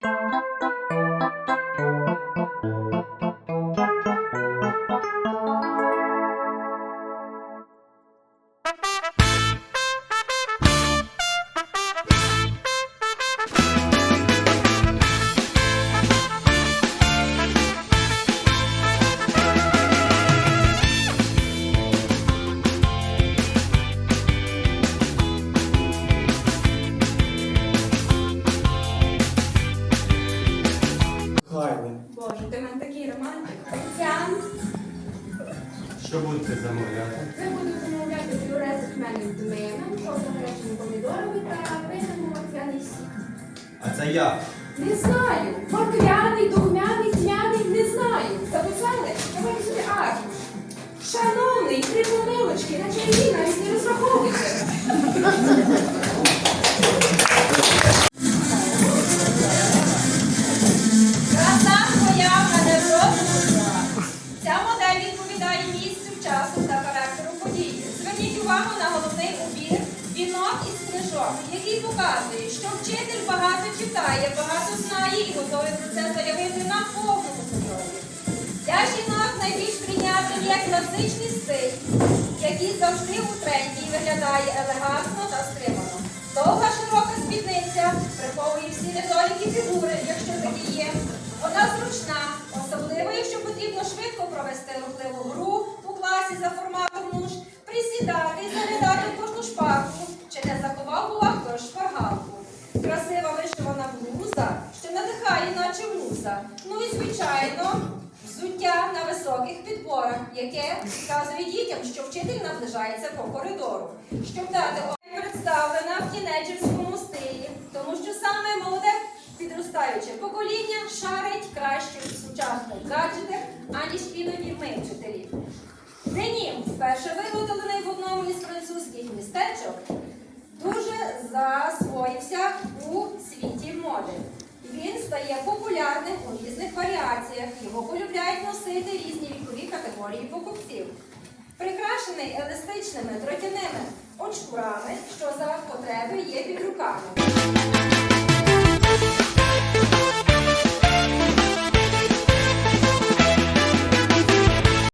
Música такий романтик. Тетян, що будете замовляти? ви будете замовляти пюре з хмельним тмином, просто гарячими помідорами та писаємо морквяний сік. А це я. Не знаю. Морквяний, духмяний, із який показує, що вчитель багато читає, багато знає і готовий про це заявити на повному серйозі. Для жінок найбільш прийнятним є класичний стиль, який завжди у тренді виглядає елегантно та стримано. Довга широка спідниця приховує всі недоліки фігури, якщо такі є. Вона зручна, особливо, якщо потрібно швидко провести рухливу гру у класі за форматом наче. Ну і звичайно. Взуття на високих підборах, яке вказує дітям, що вчитель наближається по коридору. Щоб дати представлена в тінейджерському стилі, тому що саме молоде підростаюче покоління шарить краще в сучасних гаджетах, аніж іноді ми вчителі. Денім, вперше виготовлений в одному із французьких містечок, дуже засвоївся у світі моди. Стає популярним у різних варіаціях. Його полюбляють носити різні вікові категорії покупців. Прикрашений еластичними дротяними очкурами, що за потреби є під руками.